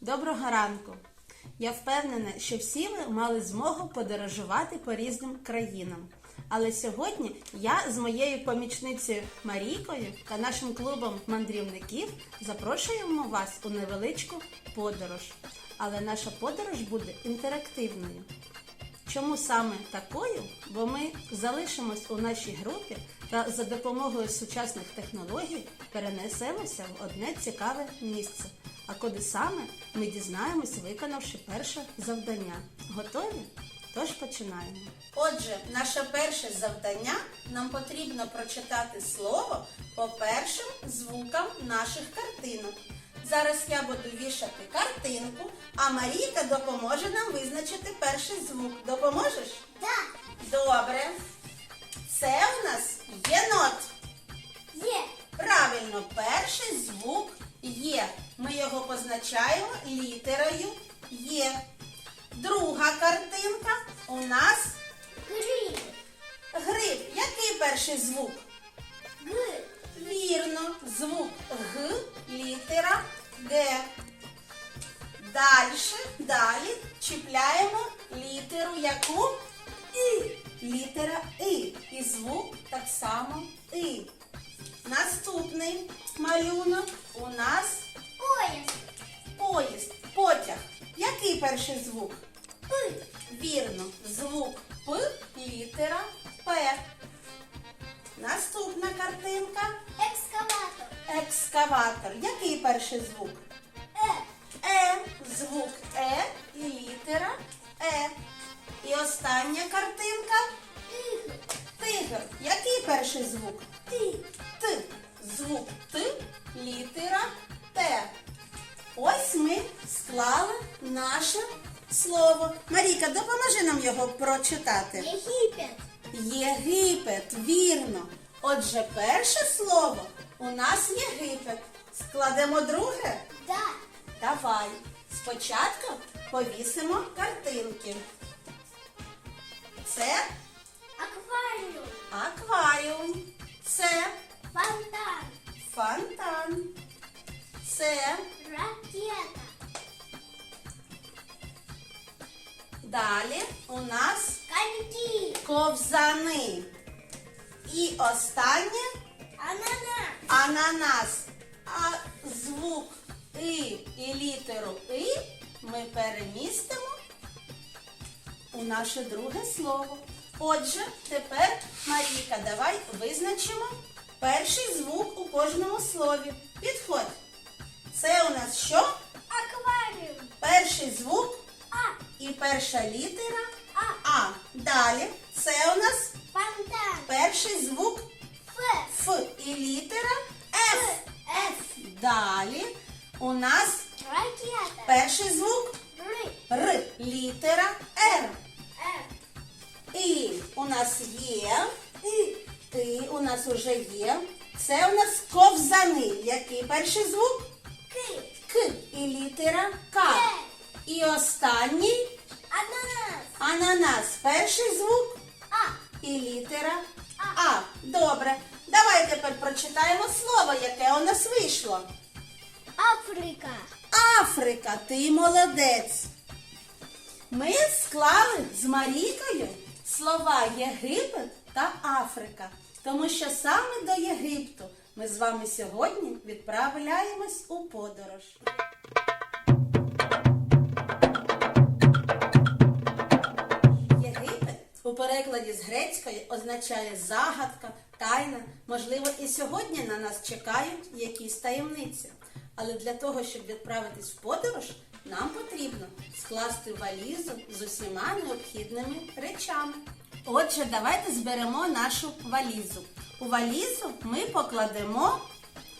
Доброго ранку! Я впевнена, що всі ви мали змогу подорожувати по різним країнам. Але сьогодні я з моєю помічницею Марійкою та нашим клубом мандрівників запрошуємо вас у невеличку подорож. Але наша подорож буде інтерактивною. Чому саме такою? Бо ми залишимось у нашій групі та за допомогою сучасних технологій перенесемося в одне цікаве місце. А куди саме ми дізнаємось, виконавши перше завдання. Готові? Тож починаємо. Отже, наше перше завдання нам потрібно прочитати слово по першим звукам наших картинок. Зараз я буду вішати картинку, а Марійка допоможе нам визначити перший звук. Допоможеш? Так, Добре. Це у нас єнот. є. Правильно, перший звук є. Ми його позначаємо літерою Є. Друга картинка у нас Гриб. гриб. Який перший звук? Г. Вірно, звук Г, літера Г. Дальше, далі чіпляємо літеру яку? І. Літера І. І звук так само І. Наступний малюнок у нас Поїзд. поїзд, потяг. Який перший звук? П. Вірно, звук П, літера П. Наступна картинка. Екскаватор. Екскаватор. Який перший звук? Е. Е. Звук Е і літера Е. І остання картинка. Тигр. Тигр. Який перший звук? Ось ми склали наше слово. Марійка, допоможи нам його прочитати. Єгипет. Єгипет, вірно. Отже, перше слово у нас Єгипет. Складемо друге. Да. Давай. Спочатку повісимо картинки. Це Акваріум. акваріум. Це Фонтан. фонтан. Це Ракета. далі у нас Коньки. ковзани. І останнє Ананас. ананас. А звук И і літеру И ми перемістимо у наше друге слово. Отже, тепер, Марійка, давай визначимо перший звук у кожному слові. Підходь. Це у нас що? Перший звук А. і перша літера А. А. Далі це у нас Фонтан. перший звук Ф. Ф і літера Ф. Ф. Далі у нас Ракета. перший звук Р. Р, літера Р. Р. І у нас є. І, і у нас уже є. Це у нас ковзани. Який перший звук? К. К і літера К. К. І останній Ананас. ананас. Перший звук А. і літера А. А. Добре. Давай тепер прочитаємо слово, яке у нас вийшло. Африка. Африка, ти молодець. Ми склали з Марійкою слова Єгипет та Африка, тому що саме до Єгипту ми з вами сьогодні відправляємось у подорож. Перекладі з грецької означає загадка, тайна. Можливо, і сьогодні на нас чекають якісь таємниці. Але для того, щоб відправитись в подорож, нам потрібно скласти валізу з усіма необхідними речами. Отже, давайте зберемо нашу валізу. У валізу ми покладемо.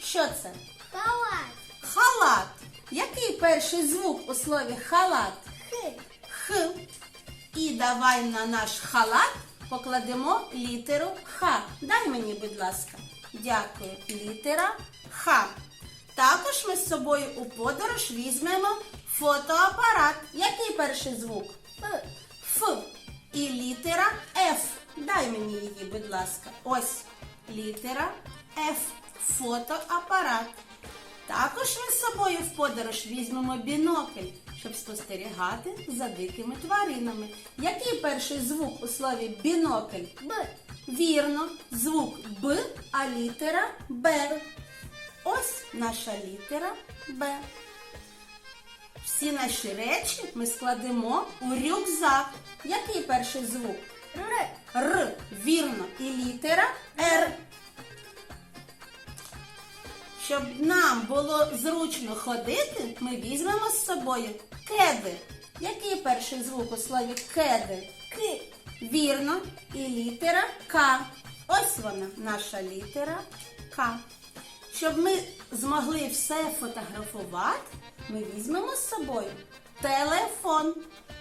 Що це? Халат. Халат. Який перший звук у слові халат? Х. Х. І давай на наш халат покладемо літеру Х. Дай мені, будь ласка. Дякую. Літера Х. Також ми з собою у подорож візьмемо фотоапарат. Який перший звук? Ф. І літера Ф. Дай мені її, будь ласка. Ось літера Ф. Фотоапарат. Також ми з собою в подорож візьмемо бінокль, щоб спостерігати за дикими тваринами. Який перший звук у слові бінокль? Б. Вірно, звук Б, а літера Б. Ось наша літера Б. Всі наші речі ми складемо у рюкзак. Який перший звук? Р. Р. Вірно. І літера Р. Щоб нам було зручно ходити, ми візьмемо з собою кеди. Який перший звук у слові кеди? К. Вірно. І літера К. Ось вона, наша літера К. Щоб ми змогли все фотографувати, ми візьмемо з собою телефон.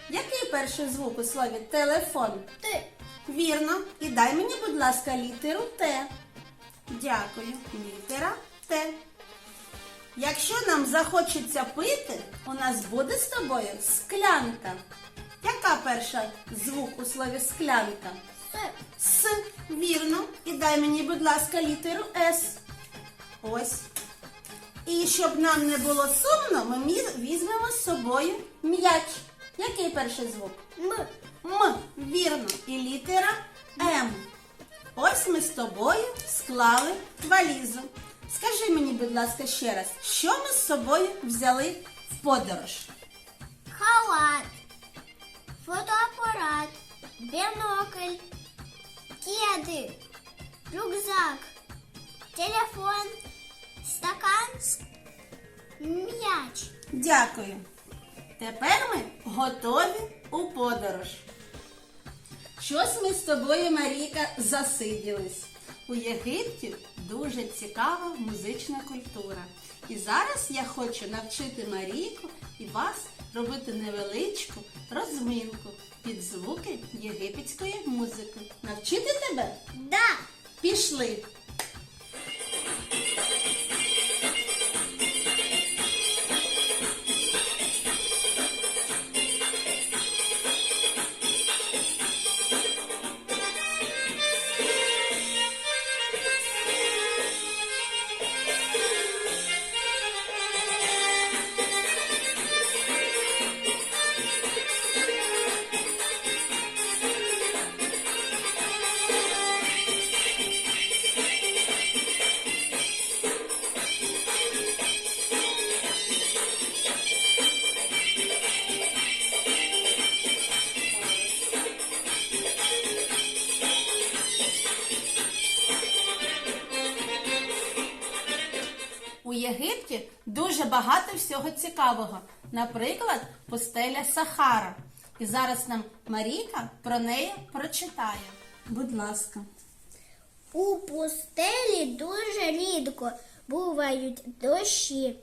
Який перший звук у слові телефон? Т. Вірно. І дай мені, будь ласка, літеру Т. Дякую. Літера Т. Якщо нам захочеться пити, у нас буде з тобою склянка. Яка перша звук у слові склянка? С. С. Вірно. І дай мені, будь ласка, літеру С. Ось. І щоб нам не було сумно, ми візьмемо з собою м'яч. Який перший звук? М. М. Вірно. І літера М. Ось ми з тобою склали валізу. Скажи мені, будь ласка, ще раз, що ми з собою взяли в подорож? Халат. Фотоапарат. Бінокль. Кеди. Рюкзак. Телефон. Стакан. М'яч. Дякую. Тепер ми готові у подорож. Щось ми з тобою, Марійка, засиділись. У Єгипті дуже цікава музична культура. І зараз я хочу навчити Марійку і вас робити невеличку розминку під звуки єгипетської музики. Навчити тебе? Да. Пішли! Багато всього цікавого. Наприклад, пустеля Сахара. І зараз нам Марійка про неї прочитає. Будь ласка. У пустелі дуже рідко бувають дощі.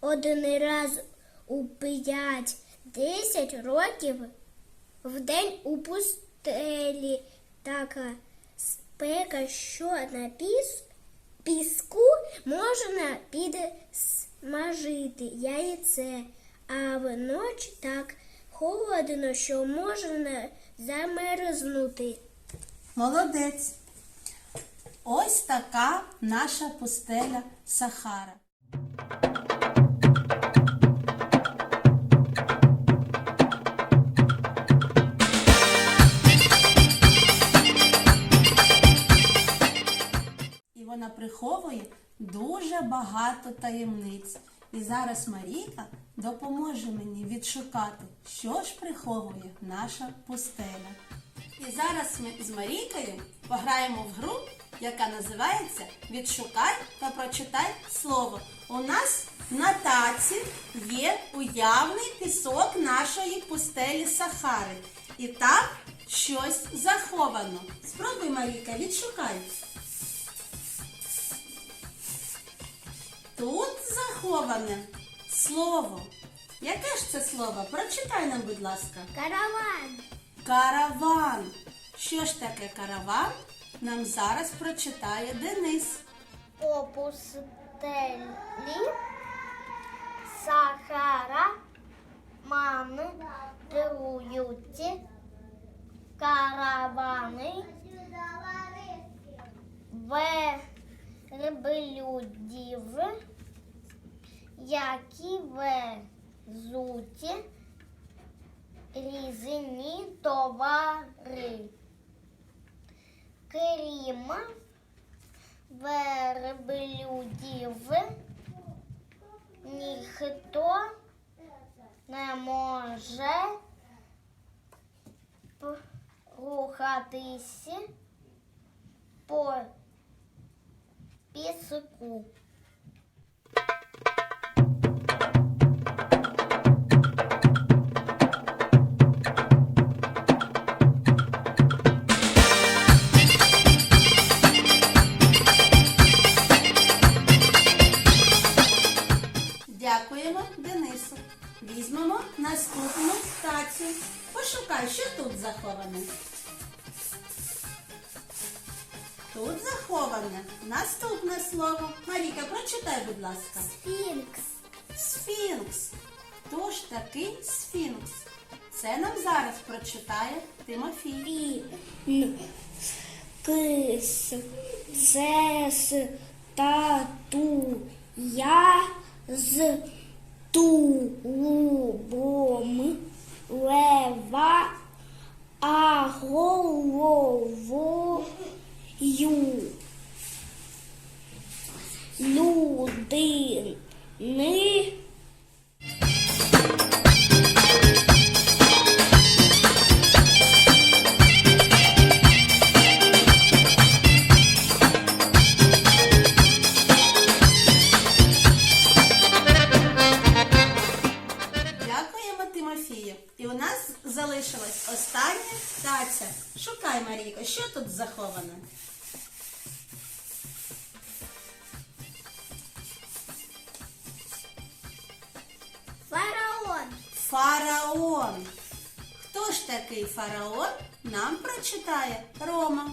Один раз у 5-10 років в день у пустелі така спека, що на піс, піску можна підсмажити яйце, а вночі так холодно, що можна замерзнути. Молодець. Ось така наша пустеля Сахара. І вона приховує дуже багато таємниць. І зараз Марійка допоможе мені відшукати, що ж приховує наша пустеля. І зараз ми з Марійкою пограємо в гру, яка називається Відшукай та прочитай слово. У нас на таці є уявний пісок нашої пустелі Сахари. І там щось заховано. Спробуй, Марійка, відшукай. Тут заховане слово. Яке ж це слово? Прочитай нам, будь ласка. Караван. Караван. Що ж таке караван? Нам зараз прочитає Денис. По пустелі Сахара мандрують каравани верблюдів які везуть різні товари. Крім верблюдів, ніхто не може рухатися по піску. Тут заховане наступне слово. Маріка, прочитай, будь ласка. Сфінкс. Сфінкс. Хто ж такий сфінкс? Це нам зараз прочитає Тимофій. Кис, цес, тату, я з тулубом лева, а головою людини. Ж такий фараон? Нам прочитає Рома.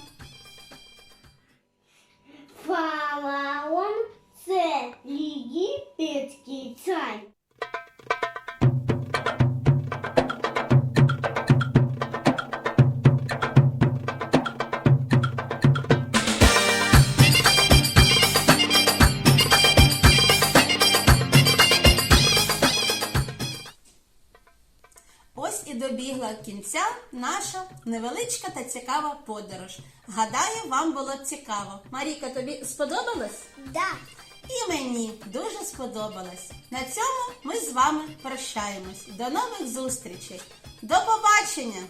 Фараон це єгипетський цар. Добігла кінця наша невеличка та цікава подорож. Гадаю, вам було цікаво. Маріка, тобі сподобалось? Да. І мені дуже сподобалось. На цьому ми з вами прощаємось. До нових зустрічей. До побачення!